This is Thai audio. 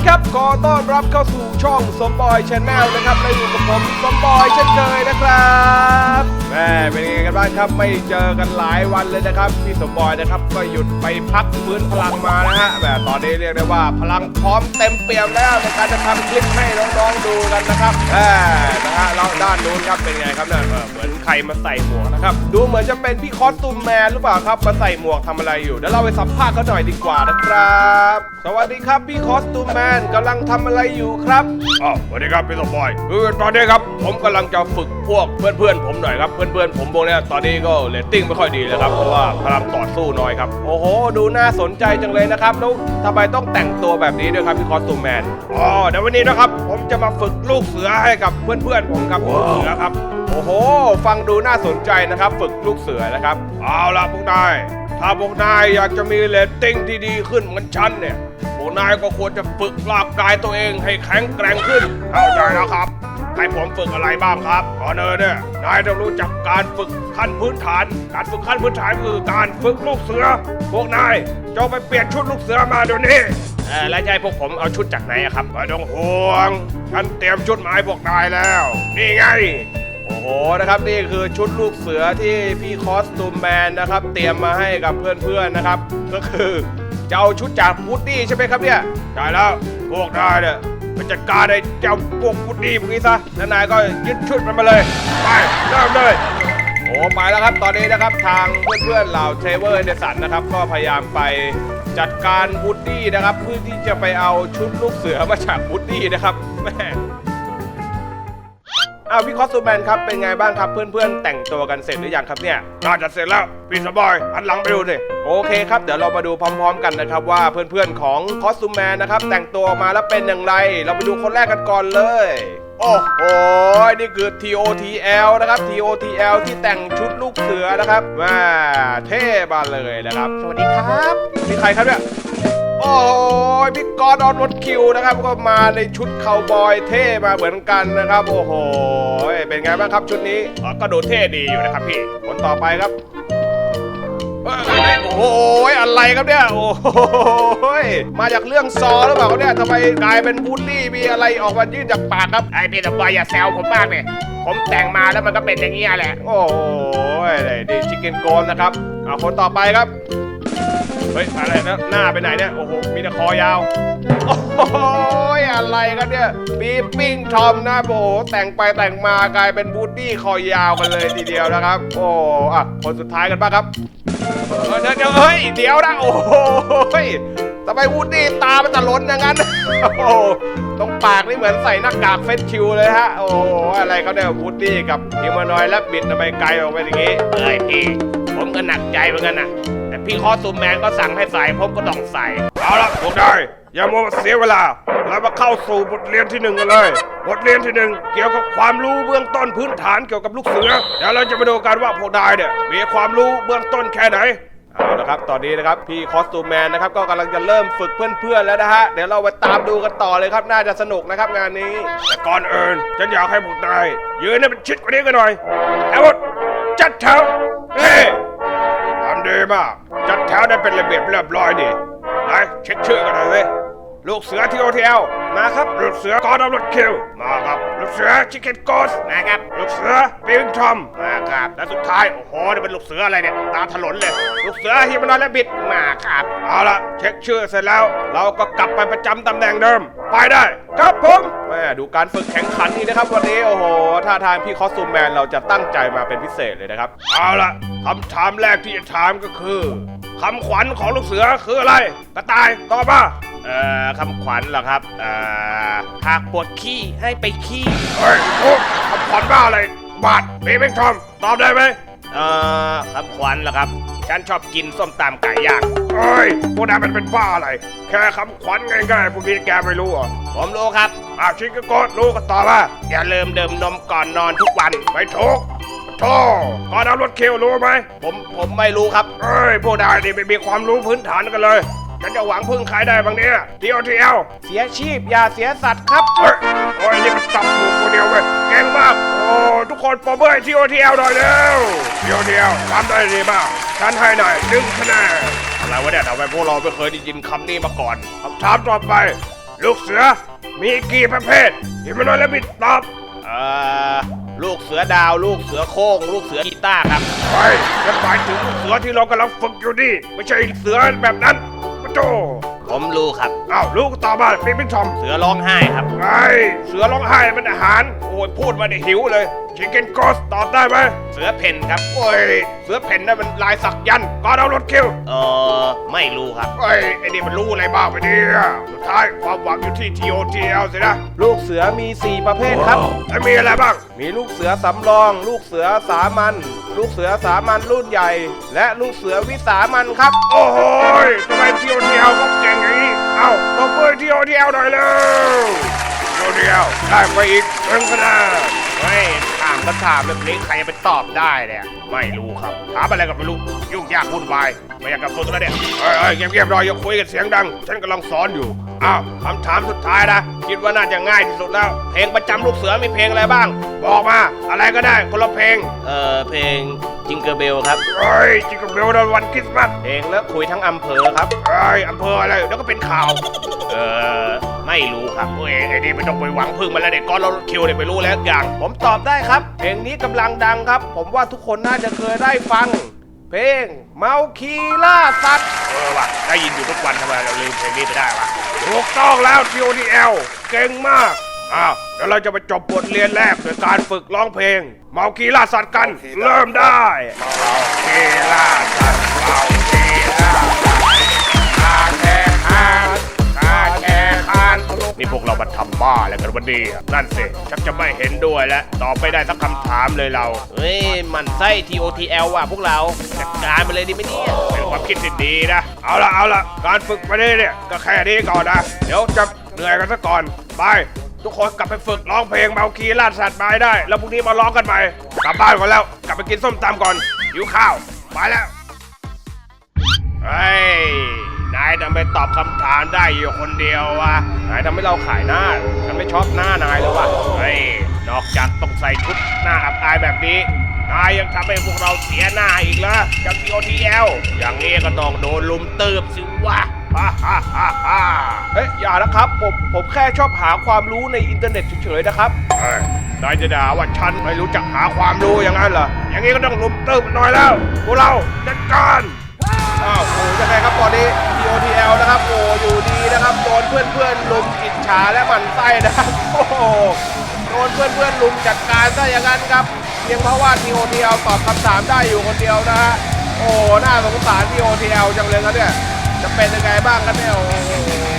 ดีครับ ขอต้อนรับเข้าสู่ช่องสมบอยชาแนลนะครับและอยู่กับผมสมบอยเช่นเคยนะครับแม่เป็นยังไงกันบ้างครับ ไม่เจอกันหลายวันเลยนะครับ พี่สมบอยนะครับก็หยุดไปพักฟื้นพลังมานะฮะแหมตอนนี้เรียกได้ว่าพลังพร้อมเต็มเปี่ยมแล้วในการจะทำคลิปให้น้องๆดูกันนะครับแหมนะฮะแล้วด้านนู้นครับเป็นไงครับเนี่ยเหมือนใครมาใส่หมวกนะครับดูเหมือนจะเป็นพี่คอสตูมแมนหรือเปล่าครับมาใส่หมวกทำอะไรอยู่เดี๋ยวเราไปสัมภาษณ์เขาหน่อยดีกว่านะครับสวัสดีครับพี่คอสตูมแมนกำลังทำอะไรอยู่ครับอ๋อสวัสดีครับพี่สมบอยคือตอนนี้ครับผมกำลังจะฝึกพวกเพื่อนๆผมหน่อยครับเพื่อนๆผมพวกเนี้ยตอนนี้ก็เรตติ้งไม่ค่อยดีเลยครับเพราะว่าพลังต่อสู้น้อยครับโอ้โหดูน่าสนใจจังเลยนะครับแล้วทำไมต้องแต่งตัวแบบนี้ด้วยครับพี่คอสตูมแมนอ๋อเดี๋ยววันนี้นะครับผมจะมาฝึกลูกเสือให้กับเพื่อนๆผมครับลูกเสือครับโอ้โห ฟังดูน่าสนใจนะครับ ฝึกลูกเสือนะครับ เอาละพวกนาย ถ้าพวกนายอยากจะมีเรตติ้งที่ดีขึ้นเหมือนฉันเนี่ย พวกนายก็ควรจะฝึกร่างกายตัวเองให้แข็งแกร่งขึ้น เข้าใจนะครับ ให้ผมฝึกอะไรบ้างครับก่อนอื่นเนี่ย นายต้องรู้จักการฝึกขั้นพื้นฐาน การฝึกขั้นพื้นฐานคือการฝึกลูกเสือ พวกนายจงไปเปลี่ยนชุดลูกเสือมาเดี๋ยวนี้เออแล้วจะให้พวกผมเอาชุดจากไหนอะครับไม่ต้องห่วง ฉันเตรียมชุดมาให้พวกนายแล้ว นี่ไง โอ้โหนะครับนี่คือชุดลูกเสือที่พี่คอสตูมแมนนะครับ เตรียมมาให้กับเพื่อนๆนะครับ ก็คือจะเอาชุดจากพุดดี้ใช่ไหมครับเนี่ยใช่แล้วพวกนายเนี่ยไปจัดการไอ้เจ้าพวกพุดดี้พวกนี้ซะแล้วนายก็ยึดชุดมันมาเลยไปเริ่มเลยโอ้ไปแล้วครับตอนนี้นะครับทางเพื่อนๆเหล่าเทเวอร์เดสันนะครับ ก็พยายามไปจัดการบูดดี้นะครับ เพื่อที่จะไปเอาชุดลูกเสือมาจากบูดดี้นะครับแม่ อ้าวพี่คอสตูมแมนครับเป็นไงบ้างครับเพื่อนๆ แต่งตัวกันเสร็จหรือยังครับเนี่ยน่าจะเสร็จแล้วพี่สบอยอันหลังไปดูสิโอเคครับเดี๋ยวเรามาดูพร้อม ๆ กันนะครับว่าเพื่อนๆของคอสตูมแมนนะครับแต่งตัวออกมาแล้วเป็นอย่างไร เราไปดูคนแรกกันก่อนเลยโอ้โห นี่คือ TOTL นะครับ TOTL ที่แต่งชุดลูกเสือนะครับแม่เท่มาเลยนะครับ สวัสดีครับ มีใครครับเนี่ย โอ้ยพี่กอดออนรถคิวนะครับ ก็มาในชุดคาวบอยเท่มาเหมือนกันนะครับ โอ้โหเป็นไงบ้างครับชุดนี้อ๋อก็ดูเท่ดีอยู่นะครับพี่คนต่อไปครับเอ้ยเอ้ยโอ้โหอะไรครับเนี่ย โอ้โหมาจากเรื่องซอหรือเปล่าครับเนี่ยทำไมกลายเป็นบูลลี่มีอะไรออกมายื่นจากปากครับไอพี่ตะบอยอย่าแซวผมมากเลยผมแต่งมาแล้วมันก็เป็นอย่างนี้ยแหละ โอ้โหนี่ชิคเก้นโกนนะครับเอาคนต่อไปครับ เฮ้ยอะไรนะหน้าไปไหนเนี่ย โอ้โห มีแต่คอยาว โอ้โหอะไรกันเนี่ยบีปิ้งทอมนะโอ้โหแต่งไปแต่งมากลายเป็นบูดดี้คอยาวกันเลยทีเดียวนะครับ โอ้อะคนสุดท้ายกันบ้างครับเดี๋ยวเดี๋ยวเฮ้ยเดี๋ยวนะโอ้โหทำไมวูดดี้ตามันตะล้นอย่างนั้น โอ้ตรงปากนี่เหมือนใส่หน้ากากเฟสชิวเลยฮะ โอ้อะไรเขาเนี่ยวูดดี้กับฮิมานอยและบิดทำไมไกลออกไปอย่างงี้เอ้ยพี่ผมก็หนักใจเหมือนกันนะ พี่คอสตูมแมนก็สั่งให้ใส่ผมก็ต้องใส่ เอาละพวกนายอย่ามัวเสียเวลาเรามาเข้าสู่บทเรียนที่หนึ่งกันเลย บทเรียนที่หนึ่งเกี่ยวกับความรู้เบื้องต้นพื้นฐานเกี่ยวกับลูกเสือเดี๋ยวเราจะมาดูกันว่าพวกนายเนี่ยมีความรู้เบื้องต้นแค่ไหนเอาละครับ ตอนนี้นะครับ พี่คอสตูมแมนนะครับก็กำลังจะเริ่มฝึกเพื่อนๆแล้วนะฮะ เดี๋ยวเราไปตามดูกันต่อเลยครับ น่าจะสนุกนะครับงานนี้ แต่ก่อนอื่นฉันอยากให้พวกนายยืนให้เป็นชิดกว่านี้กันหน่อยเอาหมดจัดแถวเฮ้ ดีมาก จัดแถวได้เป็นระเบียบเรียบร้อยดีไหนเช็คชื่อกันหน่อยสิลูกเสือทีโอทีเอลมาครับ ลูกเสือกอดอมรถคิว มาครับ ลูกเสือชิคเก้นโกสนะครับ ลูกเสือปิงทอมมาครับ และสุดท้าย โอ้โหนี่เป็นลูกเสืออะไรเนี่ย ตาถลนเลย ลูกเสือฮิมานอยและบิด มาครับ เอาละเช็คชื่อเสร็จแล้ว เราก็กลับไปประจำตำแหน่งเดิม ไปได้ ครับผมแม่ดูการฝึกแข่งขันนี่นะครับ วันนี้ โอ้โหท่าทางพี่คอสตูมแมนเราจะตั้งใจมาเป็นพิเศษเลยนะครับ เอาละ คำถามแรกที่จะถามก็คือคำขวัญของลูกเสือคืออะไร กระต่ายตอบมาเอ่อคำขวัญเหรอครับเอ่อหากปวดขี้ให้ไปขี้เฮ้ยโอ้คำขวัญบ้าอะไร บาทเบเบงทอมตอบได้ไหมเอ่อคำขวัญเหรอครับ ฉันชอบกินส้มตำไก่ย่างเฮ้ยพวกนั้นมันเป็นบ้าอะไร แค่คำขวัญง่ายๆพวกนี้แกไม่รู้เหรอผมรู้ครับอาชิคก็โกดรู้ก็ตอบมาอย่าลืมดื่มนมก่อนนอนทุกวันไม่ถูก โธ่ก่อนเอารถเคียวรู้ไหมผมผมไม่รู้ครับ เอ้ยพวกนายนี่ไม่มีความรู้พื้นฐานกันเลยฉันจะหวังพึ่งใครได้บางเนี่ยทีโอทีเอลเสียชีพอย่าเสียสัตว์ครับเฮ้ยโอ้ยนี่มันจับถูกคนเดียวเว้ยเก่งมาก โอ้ทุกคนปรบมือให้ทีโอทีเอลหน่อยเร็วทีโอทีเอลทำได้ดีมากฉันให้หน่อยหนึ่งคะแนนอะไรวะเนี่ยทำไมพวกเราไม่เคยได้ยินคำนี้มาก่อนคำถามต่อไป ลูกเสือมีกี่ประเภทฮิมานอยและบิดตอบเอ่อ ลูกเสือดาว ลูกเสือโค้ง ลูกเสือกีตาร์ครับไปจะหมายถึงลูกเสือที่เรากำลังฝึกอยู่นี่ ไม่ใช่เสือแบบนั้นปะโจผมรู้ครับอ้าวลูกต่อมาฟิมิงทอมเสือร้องไห้ครับไอ้เสือร้องไห้มันอาหาร โอ้ยพูดมาได้หิวเลยชิคเก้นกอสตอบได้ไหมเสือเพ่นครับโอ้ยเสือเพ่นนั่นมันลายสักยันต์ก็เอารถคิวเออไม่รู้ครับเอ้ยไอ้นี่มันรู้อะไรบ้างไปเนี่ยสุดท้ายความหวังอยู่ที่ TOTL สินะลูกเสือมี 4 ประเภทครับแล้วมีอะไรบ้าง มีลูกเสือสำรอง ลูกเสือสามัญลูกเสือสามัญรุ่นใหญ่ และลูกเสือวิสามัญครับ โอ้โหยทำไม TOTL เขาเก่งอย่างนี้ เอ้าตบมือ TOTL หน่อยเร็ว TOTL ได้ไปอีกหนึ่งคะแนนไม่ ถามก็ถามแบบนี้ใครจะไปตอบได้เนี่ยไม่รู้ครับ ถามอะไรก็ไม่รู้ ยุ่งยากวุ่นวายไม่อยากกับโซนแล้วเนี่ยเอ้ยเอ้เงียบๆรอยอย่าคุยกันเสียงดัง ฉันกำลังสอนอยู่อ้าวคำถามสุดท้ายนะคิดว่าน่าจะง่ายที่สุดแล้ว เพลงประจำลูกเสือมีเพลงอะไรบ้าง บอกมา อะไรก็ได้คนละเพลง เออเพลง จิงเกอร์เบลครับเฮ้ยจิงกับเบลในวันคริสต์มาสเพลงเลิกคุยทั้งอำเภอครับเฮ้ยอำเภออะไรเดี๋ยวก็เป็นข่าว เออไม่รู้ครับโอ้ยไอ้นี่ไม่ต้องไปหวังพึ่งมันแล้วเด็กก้อนเราคิวเนี่ยไปรู้แล้วอย่าง ผมตอบได้ครับเพลงนี้กำลังดังครับ ผมว่าทุกคนน่าจะเคยได้ฟัง เพลงเมาคีล่าสัตว์เออว่ะได้ยินอยู่ทุกวันทำไมเราลืมเพลงนี้ไปได้วะถูกต้องแล้ว TOTL เก่งมาก อ้าวเดี๋ยวเราจะไปจบบทเรียนแรกโดยการฝึกร้องเพลง เมาคีล่าสัตว์กัน เริ่มได้เมาคีล่าสัตว์เมาคีล่าสัตว์ข้าแค่คานข้าแค่คานนี่พวกเรามาทำบ้าอะไรกันวันนี้อะนั่นสิชักจะไม่เห็นด้วยแล้วตอบไม่ได้สักคำถามเลยเรา เฮ้ยหมันไส้ TOTL ว่ะพวกเราจัดการไปเลยดีไหมเนี่ย เป็นความคิดที่ดีนะ เอาละเอาละการฝึกมาเนี่ยเนี่ยก็แค่นี้ก่อนนะ เดี๋ยวจะเหนื่อยกันซะก่อน ไป ทุกคนกลับไปฝึกร้องเพลงเมาคีลาดสัตว์ไม้ได้ แล้วพรุ่งนี้มาร้องกันใหม่กลับบ้านก่อนแล้ว กลับไปกินส้มตำก่อนหิวข้าวไปแล้วเฮ้ยนายทำไมตอบคำถามได้อยู่คนเดียววะนายทำให้เราขายหน้าฉันไม่ชอบหน้านายเลยว่ะเฮ้ยนอกจากต้องใส่ชุดหน้าอับอายแบบนี้นายยังทำให้พวกเราเสียหน้าอีกเหรอจาก TOTL อย่างนี้ก็ต้องโดนลุมตืบสิว่า เฮ้ยอย่านะครับผมผมแค่ชอบหาความรู้ในอินเทอร์เน็ตเฉยๆนะครับเฮ้ยนายจะด่าว่าฉันไม่รู้จักหาความรู้อย่างนั้นเหรอ อย่างนี้ก็ต้องลุมตืบหน่อยแล้วพวกเราจัดการอ้าวโอ้ยังไงครับตอนนี้ TOTL นะครับโอ้อยู่ดีนะครับโดนเพื่อนเพื่อนๆลุมอิจฉาและหมั่นไส้นะครับโอ้โหโดนเพื่อนเพื่อนๆลุมจัดการซะอย่างนั้นครับเพียงเพราะว่า TOTL ตอบคำถามได้อยู่คนเดียวนะฮะโอ้น่าสงสาร TOTL จังเลยครับเนี่ย จะเป็นยังไงบ้างกันเนี่ยโอ้โห